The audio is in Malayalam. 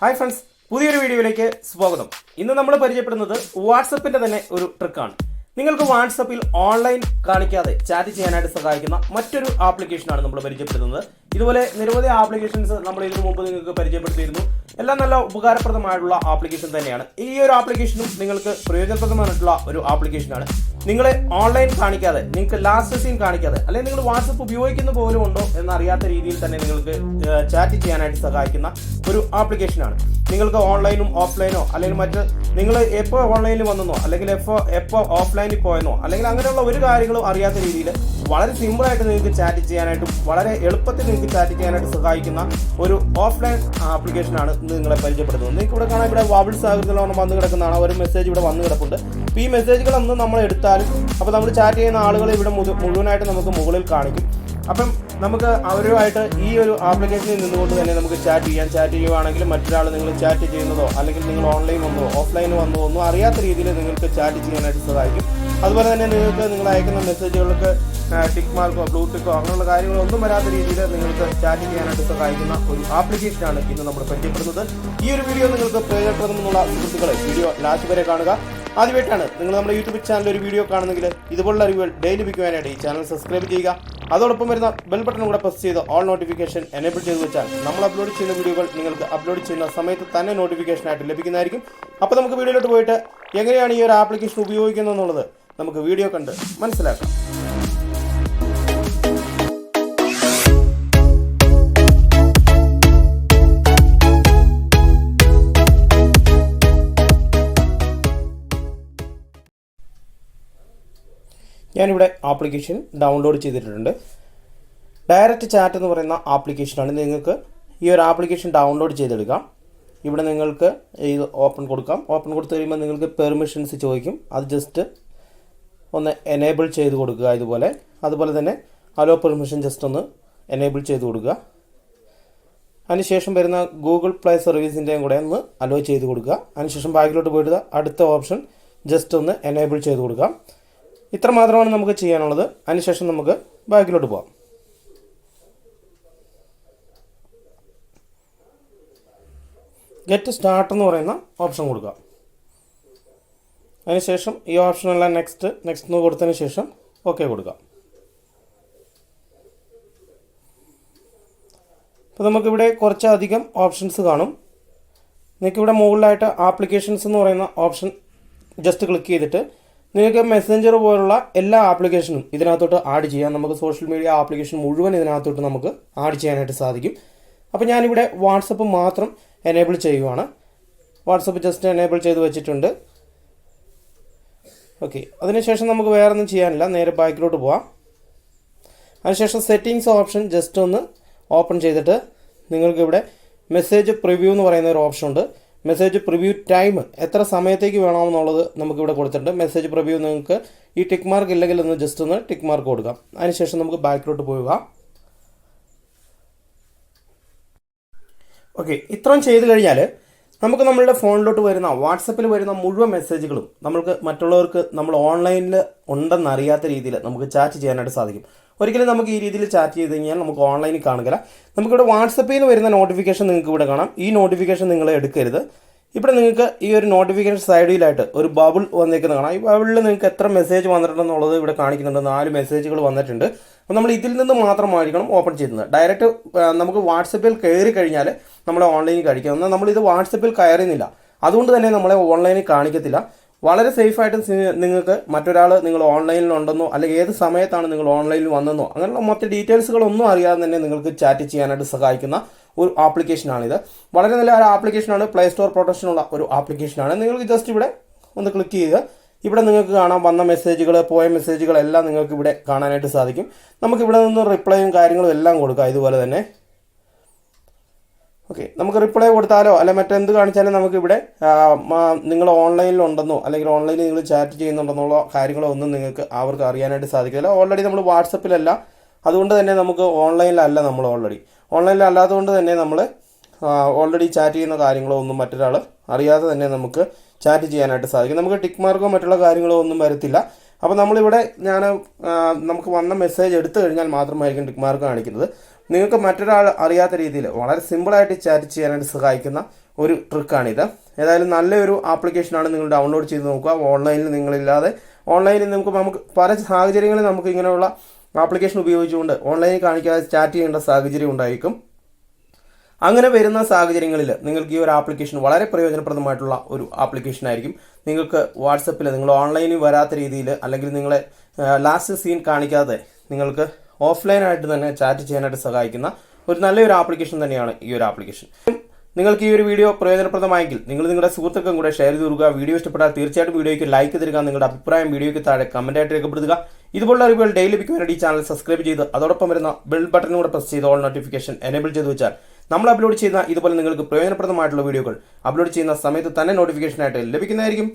ഹായ് ഫ്രണ്ട്സ് പുതിയൊരു വീഡിയോയിലേക്ക് സ്വാഗതം. ഇന്ന് നമ്മൾ പരിചയപ്പെടുന്നത് വാട്സപ്പിന്റെ തന്നെ ഒരു ട്രിക്കാണ്. നിങ്ങൾക്ക് വാട്സപ്പിൽ ഓൺലൈൻ കാണിക്കാതെ ചാറ്റ് ചെയ്യാനായിട്ട് സഹായിക്കുന്ന മറ്റൊരു ആപ്ലിക്കേഷനാണ് നമ്മൾ പരിചയപ്പെടുത്തുന്നത്. ഇതുപോലെ നിരവധി ആപ്ലിക്കേഷൻസ് നമ്മൾ ഇതിനു മുമ്പ് നിങ്ങൾക്ക് പരിചയപ്പെടുത്തിയിരുന്നു. എല്ലാം നല്ല ഉപകാരപ്രദമായിട്ടുള്ള ആപ്ലിക്കേഷൻ തന്നെയാണ്. ഈ ഒരു ആപ്ലിക്കേഷനും നിങ്ങൾക്ക് പ്രയോജനപ്രദമായിട്ടുള്ള ഒരു ആപ്ലിക്കേഷനാണ് നിങ്ങളെ ഓൺലൈൻ കാണിക്കാതെ നിങ്ങൾക്ക് ലാസ്റ്റ് സീൻ കാണിക്കാതെ അല്ലെങ്കിൽ നിങ്ങൾ വാട്സപ്പ് ഉപയോഗിക്കുന്ന പോലും ഉണ്ടോ എന്നറിയാത്ത രീതിയിൽ തന്നെ നിങ്ങൾക്ക് ചാറ്റ് ചെയ്യാനായിട്ട് സഹായിക്കുന്ന ഒരു ആപ്ലിക്കേഷനാണ് നിങ്ങൾക്ക് ഓൺലൈനും ഓഫ്ലൈനോ അല്ലെങ്കിൽ മറ്റ് നിങ്ങൾ എപ്പോൾ ഓൺലൈനിൽ വന്നെന്നോ അല്ലെങ്കിൽ എപ്പോൾ എപ്പോൾ ഓഫ്ലൈനിൽ പോയെന്നോ അല്ലെങ്കിൽ അങ്ങനെയുള്ള ഒരു കാര്യങ്ങളും അറിയാത്ത രീതിയിൽ വളരെ സിമ്പിളായിട്ട് നിങ്ങൾക്ക് ചാറ്റ് ചെയ്യാനായിട്ടും വളരെ എളുപ്പത്തിൽ നിങ്ങൾക്ക് ചാറ്റ് ചെയ്യാനായിട്ട് സഹായിക്കുന്ന ഒരു ഓഫ്ലൈൻ ആപ്ലിക്കേഷനാണ് നിങ്ങളെ പരിചയപ്പെടുത്തുന്നത് നിങ്ങൾക്ക് ഇവിടെ കാണാൻ ഇവിടെ വാബിൾസ് ആകൃതിയിലാണ് വന്ന് കിടക്കുന്നതാണ്. ഒരു മെസ്സേജ് ഇവിടെ വന്ന് കിടപ്പുണ്ട്. അപ്പോൾ ഈ മെസ്സേജുകളൊന്നും നമ്മൾ എടുത്താലും അപ്പോൾ നമ്മൾ ചാറ്റ് ചെയ്യുന്ന ആളുകളെ ഇവിടെ മുഴുവനായിട്ട് നമുക്ക് മുകളിൽ കാണിക്കും. അപ്പം നമുക്ക് അവരുമായിട്ട് ഈ ഒരു ആപ്ലിക്കേഷനിൽ നിന്നുകൊണ്ട് തന്നെ നമുക്ക് ചാറ്റ് ചെയ്യാം. ചാറ്റ് ചെയ്യുവാണെങ്കിൽ മറ്റൊരാൾ നിങ്ങൾ ചാറ്റ് ചെയ്യുന്നതോ അല്ലെങ്കിൽ നിങ്ങൾ ഓൺലൈൻ വന്നോ ഓഫ്ലൈൻ വന്നോ ഒന്നും അറിയാത്ത രീതിയിൽ നിങ്ങൾക്ക് ചാറ്റ് ചെയ്യാനായിട്ട് സഹായിക്കും. അതുപോലെ തന്നെ നിങ്ങൾക്ക് നിങ്ങൾ അയക്കുന്ന മെസ്സേജുകൾക്ക് ടിക്ക് മാർക്കോ ബ്ലൂടിക്കോ അങ്ങനെയുള്ള കാര്യങ്ങളൊന്നും വരാത്ത രീതിയിൽ നിങ്ങൾക്ക് ചാറ്റ് ചെയ്യാനായിട്ട് സഹായിക്കുന്ന ഒരു ആപ്ലിക്കേഷനാണ് ഇന്ന് നമ്മൾ പരിചയപ്പെടുന്നത്. ഈ ഒരു വീഡിയോ നിങ്ങൾക്ക് പ്രയോജനപ്രദമെന്നുള്ള സുഹൃത്തുക്കളെ വീഡിയോ ലാസ്റ്റ് വരെ കാണുക. ആദ്യമായിട്ടാണ് നിങ്ങൾ നമ്മുടെ യൂട്യൂബ് ചാനൽ ഒരു വീഡിയോ കാണുന്നെങ്കിൽ ഇതുപോലുള്ള അറിവുകൾ ഡെയിലി വിൽക്കുവാനായിട്ട് ഈ ചാനൽ സബ്സ്ക്രൈബ് ചെയ്യുക. അതോടൊപ്പം വരുന്ന ബെൽ ബട്ടൺ കൂടെ പ്രസ് ചെയ്ത് ഓൾ നോട്ടിഫിക്കേഷൻ എനേബിൾ ചെയ്ത് വെച്ചാൽ നമ്മൾ അപ്ലോഡ് ചെയ്യുന്ന വീഡിയോകൾ നിങ്ങൾക്ക് അപ്ലോഡ് ചെയ്യുന്ന സമയത്ത് തന്നെ നോട്ടിഫിക്കേഷൻ ആയിട്ട് ലഭിക്കുന്നതായിരിക്കും. അപ്പോൾ നമുക്ക് വീഡിയോയിലോട്ട് പോയിട്ട് എങ്ങനെയാണ് ഈ ഒരു ആപ്ലിക്കേഷൻ ഉപയോഗിക്കുന്നത് എന്നുള്ളത് നമുക്ക് വീഡിയോ കണ്ട് മനസ്സിലാക്കാം. ഞാനിവിടെ ആപ്ലിക്കേഷൻ ഡൗൺലോഡ് ചെയ്തിട്ടുണ്ട്. ഡയറക്റ്റ് ചാറ്റ് എന്ന് പറയുന്ന ആപ്ലിക്കേഷനാണ് നിങ്ങൾക്ക് ഈ ഒരു ആപ്ലിക്കേഷൻ ഡൗൺലോഡ് ചെയ്തെടുക്കാം. ഇവിടെ നിങ്ങൾക്ക് ഇത് ഓപ്പൺ കൊടുക്കാം. ഓപ്പൺ കൊടുത്തു കഴിയുമ്പോൾ നിങ്ങൾക്ക് പെർമിഷൻസ് ചോദിക്കും. അത് ജസ്റ്റ് ഒന്ന് എനേബിൾ ചെയ്ത് കൊടുക്കുക ഇതുപോലെ. അതുപോലെ തന്നെ അലോ പെർമിഷൻ ജസ്റ്റ് ഒന്ന് എനേബിൾ ചെയ്ത് കൊടുക്കുക. അതിനുശേഷം വരുന്ന ഗൂഗിൾ പ്ലേ സർവീസിന്റെയും കൂടെ ഒന്ന് അലോ ചെയ്ത് കൊടുക്കുക. അതിനുശേഷം ബാക്കിലോട്ട് പോയിട്ട് അടുത്ത ഓപ്ഷൻ ജസ്റ്റ് ഒന്ന് എനേബിൾ ചെയ്ത് കൊടുക്കാം. ഇത്ര മാത്രമാണ് നമുക്ക് ചെയ്യാനുള്ളത്. അതിനുശേഷം നമുക്ക് ബാക്കിലോട്ട് പോകാം ഗെറ്റ് സ്റ്റാർട്ട് എന്ന് പറയുന്ന ഓപ്ഷൻ കൊടുക്കുക. അതിനുശേഷം ഈ ഓപ്ഷനെല്ലാം നെക്സ്റ്റ് നെക്സ്റ്റ് എന്ന് കൊടുത്തതിന് ശേഷം ഓക്കെ കൊടുക്കാം അപ്പോൾ നമുക്കിവിടെ കുറച്ചധികം ഓപ്ഷൻസ് കാണും. നിങ്ങൾക്കിവിടെ മുകളിലായിട്ട് ആപ്ലിക്കേഷൻസ് എന്ന് പറയുന്ന ഓപ്ഷൻ ജസ്റ്റ് ക്ലിക്ക് ചെയ്തിട്ട് നിങ്ങൾക്ക് മെസ്സഞ്ചർ പോലുള്ള എല്ലാ ആപ്ലിക്കേഷനും ഇതിനകത്തോട്ട് ആഡ് ചെയ്യാം. നമുക്ക് സോഷ്യൽ മീഡിയ ആപ്ലിക്കേഷൻ മുഴുവൻ ഇതിനകത്തോട്ട് നമുക്ക് ആഡ് ചെയ്യാനായിട്ട് സാധിക്കും. അപ്പോൾ ഞാനിവിടെ വാട്സപ്പ് മാത്രം എനേബിൾ ചെയ്യുവാണ്. വാട്സപ്പ് ജസ്റ്റ് എനേബിൾ ചെയ്ത് വെച്ചിട്ടുണ്ട്. ഓക്കെ അതിനുശേഷം നമുക്ക് വേറെ ഒന്നും ചെയ്യാനില്ല. നേരെ ബാക്കിലോട്ട് പോവാം. അതിനുശേഷം സെറ്റിങ്സ് ഓപ്ഷൻ ജസ്റ്റ് ഒന്ന് ഓപ്പൺ ചെയ്തിട്ട് നിങ്ങൾക്കിവിടെ മെസ്സേജ് പ്രിവ്യൂ എന്ന് പറയുന്ന ഒരു ഓപ്ഷൻ ഉണ്ട്. മെസ്സേജ് പ്രിവ്യൂ ടൈം എത്ര സമയത്തേക്ക് വേണമെന്നുള്ളത് നമുക്കിവിടെ കൊടുത്തിട്ടുണ്ട്. മെസ്സേജ് പ്രിവ്യൂ നിങ്ങൾക്ക് ഈ ടിക്ക് മാർക്ക് ഇല്ലെങ്കിൽ ഒന്ന് ജസ്റ്റ് ഒന്ന് ടിക്ക് മാർക്ക് കൊടുക്കാം. അതിനുശേഷം നമുക്ക് ബാക്കിലോട്ട് പോവുക. ഓക്കെ ഇത്രയും ചെയ്ത് കഴിഞ്ഞാൽ നമുക്ക് നമ്മളുടെ ഫോണിലോട്ട് വരുന്ന വാട്സപ്പിൽ വരുന്ന മുഴുവൻ മെസ്സേജുകളും നമുക്ക് മറ്റുള്ളവർക്ക് നമ്മൾ ഓൺലൈനിൽ ഉണ്ടെന്ന് അറിയാത്ത രീതിയിൽ നമുക്ക് ചാറ്റ് ചെയ്യാനായിട്ട് സാധിക്കും. ഒരിക്കലും നമുക്ക് ഈ രീതിയിൽ ചാറ്റ് ചെയ്ത് കഴിഞ്ഞാൽ നമുക്ക് ഓൺലൈനിൽ കാണുകയില്ല. നമുക്കിവിടെ വാട്സപ്പിൽ വരുന്ന നോട്ടിഫിക്കേഷൻ നിങ്ങൾക്ക് ഇവിടെ കാണാം. ഈ നോട്ടിഫിക്കേഷൻ നിങ്ങൾ എടുക്കരുത്. ഇവിടെ നിങ്ങൾക്ക് ഈ ഒരു നോട്ടിഫിക്കേഷൻ സൈഡിലായിട്ട് ഒരു ബബിൾ വന്നേക്കുന്നത് കാണാം ഈ ബബിളിൽ നിങ്ങൾക്ക് എത്ര മെസ്സേജ് വന്നിട്ടുണ്ടെന്നുള്ളത് ഇവിടെ കാണിക്കുന്നുണ്ട്. നാല് മെസ്സേജുകൾ വന്നിട്ടുണ്ട്. അപ്പോൾ നമ്മൾ ഇതിൽ നിന്ന് മാത്രമായിരിക്കണം ഓപ്പൺ ചെയ്യുന്നത്. ഡയറക്റ്റ് നമുക്ക് വാട്സപ്പിൽ കയറി കഴിഞ്ഞാൽ നമ്മളെ ഓൺലൈനിൽ കഴിക്കാം. എന്നാൽ നമ്മളിത് വാട്സപ്പിൽ കയറുന്നില്ല. അതുകൊണ്ട് തന്നെ നമ്മളെ ഓൺലൈനിൽ കാണിക്കത്തില്ല. വളരെ സേഫായിട്ട് നിങ്ങൾക്ക് മറ്റൊരാൾ നിങ്ങൾ ഓൺലൈനിൽ ഉണ്ടെന്നോ അല്ലെങ്കിൽ ഏത് സമയത്താണ് നിങ്ങൾ ഓൺലൈനിൽ വന്നെന്നോ അങ്ങനെയുള്ള മറ്റ് ഡീറ്റെയിൽസുകളൊന്നും അറിയാതെ തന്നെ നിങ്ങൾക്ക് ചാറ്റ് ചെയ്യാനായിട്ട് സഹായിക്കുന്ന ഒരു ആപ്ലിക്കേഷനാണിത് വളരെ നല്ല ഒരു ആപ്ലിക്കേഷനാണ് പ്ലേ സ്റ്റോർ പ്രൊട്ടക്ഷനുള്ള ഒരു ആപ്ലിക്കേഷനാണ് നിങ്ങൾക്ക് ജസ്റ്റ് ഇവിടെ ഒന്ന് ക്ലിക്ക് ചെയ്യുക. ഇവിടെ നിങ്ങൾക്ക് കാണാം വന്ന മെസ്സേജുകൾ പോയ മെസ്സേജുകൾ എല്ലാം നിങ്ങൾക്ക് ഇവിടെ കാണാനായിട്ട് സാധിക്കും. നമുക്ക് ഇവിടെ നിന്ന് റിപ്ലൈയും കാര്യങ്ങളും എല്ലാം കൊടുക്കാം ഇതുപോലെ തന്നെ. ഓക്കെ നമുക്ക് റിപ്ലൈ കൊടുത്താലോ? അല്ലെ മറ്റെന്ത് കാണിച്ചാലും നമുക്കിവിടെ നിങ്ങൾ ഓൺലൈനിൽ ഉണ്ടെന്നോ അല്ലെങ്കിൽ ഓൺലൈനിൽ നിങ്ങൾ ചാറ്റ് ചെയ്യുന്നുണ്ടെന്നുള്ള കാര്യങ്ങളോ ഒന്നും നിങ്ങൾക്ക് അവർക്ക് അറിയാനായിട്ട് സാധിക്കില്ല. ഓൾറെഡി നമ്മൾ വാട്സപ്പിലല്ല. അതുകൊണ്ട് തന്നെ നമുക്ക് ഓൺലൈനിലല്ല നമ്മൾ ഓൾറെഡി ഓൺലൈനിലല്ലാത്തതുകൊണ്ട് തന്നെ നമ്മൾ ഓൾറെഡി ചാറ്റ് ചെയ്യുന്ന കാര്യങ്ങളോ ഒന്നും മറ്റൊരാൾ അറിയാതെ തന്നെ നമുക്ക് ചാറ്റ് ചെയ്യാനായിട്ട് സാധിക്കും. നമുക്ക് ടിക്ക് മാർക്കോ മറ്റുള്ള കാര്യങ്ങളോ ഒന്നും വരത്തില്ല. അപ്പോൾ നമ്മളിവിടെ ഞാൻ നമുക്ക് വന്ന മെസ്സേജ് എടുത്തു കഴിഞ്ഞാൽ മാത്രമായിരിക്കും ടിക്ക് മാർക്ക് കാണിക്കുന്നത്. നിങ്ങൾക്ക് മറ്റൊരാൾ അറിയാത്ത രീതിയിൽ വളരെ സിമ്പിളായിട്ട് ചാറ്റ് ചെയ്യാനായിട്ട് സഹായിക്കുന്ന ഒരു ട്രിക്കാണിത് ഏതായാലും നല്ലൊരു ആപ്ലിക്കേഷനാണ് നിങ്ങൾ ഡൗൺലോഡ് ചെയ്ത് നോക്കുക. ഓൺലൈനിൽ നിങ്ങളില്ലാതെ ഓൺലൈനിൽ നമുക്ക് നമുക്ക് പല സാഹചര്യങ്ങളിൽ നമുക്ക് ഇങ്ങനെയുള്ള ആപ്ലിക്കേഷൻ ഉപയോഗിച്ചുകൊണ്ട് ഓൺലൈനിൽ കാണിക്കാതെ ചാറ്റ് ചെയ്യേണ്ട സാഹചര്യം ഉണ്ടായിരിക്കും. അങ്ങനെ വരുന്ന സാഹചര്യങ്ങളിൽ നിങ്ങൾക്ക് ഈ ഒരു ആപ്ലിക്കേഷൻ വളരെ പ്രയോജനപ്രദമായിട്ടുള്ള ഒരു ആപ്ലിക്കേഷൻ ആയിരിക്കും. നിങ്ങൾക്ക് വാട്സപ്പിൽ നിങ്ങൾ ഓൺലൈനിൽ വരാത്ത രീതിയിൽ അല്ലെങ്കിൽ നിങ്ങളെ ലാസ്റ്റ് സീൻ കാണിക്കാതെ നിങ്ങൾക്ക് ഓഫ്ലൈനായിട്ട് തന്നെ ചാറ്റ് ചെയ്യാനായിട്ട് സഹായിക്കുന്ന ഒരു നല്ലൊരു ആപ്ലിക്കേഷൻ തന്നെയാണ് ഈ ഒരു ആപ്ലിക്കേഷൻ. നിങ്ങൾക്ക് ഈ ഒരു വീഡിയോ പ്രയോജനപ്രദമായെങ്കിൽ നിങ്ങൾ നിങ്ങളുടെ സുഹൃത്തുക്കളും കൂടെ ഷെയർ ചെയ്ത് കൊടുക്കുക. വീഡിയോ ഇഷ്ടപ്പെട്ടാൽ തീർച്ചയായിട്ടും വീഡിയോയ്ക്ക് ലൈക്ക് തരിക. നിങ്ങളുടെ അഭിപ്രായം വീഡിയോയ്ക്ക് താഴെ കമന്റായിട്ട് രേഖപ്പെടുത്തുക. ഇതുപോലുള്ള അറിവുകൾ ഡെയിലി വേണ്ടി ഈ ചാനൽ സബ്സ്ക്രൈബ് ചെയ്ത് അതോടൊപ്പം വരുന്ന ബെൽ ബട്ടൺ കൂടെ പ്രസ് ചെയ്ത് ഓൾ നോട്ടിഫിക്കേഷൻ എനേബിൾ ചെയ്ത് വെച്ചാൽ നമ്മൾ അപ്ലോഡ് ചെയ്യുന്ന ഇതുപോലെ നിങ്ങൾക്ക് പ്രയോജനപ്രദമായിട്ടുള്ള വീഡിയോകൾ അപ്ലോഡ് ചെയ്യുന്ന സമയത്ത് തന്നെ നോട്ടിഫിക്കേഷനായിട്ട് ലഭിക്കുന്നതായിരിക്കും.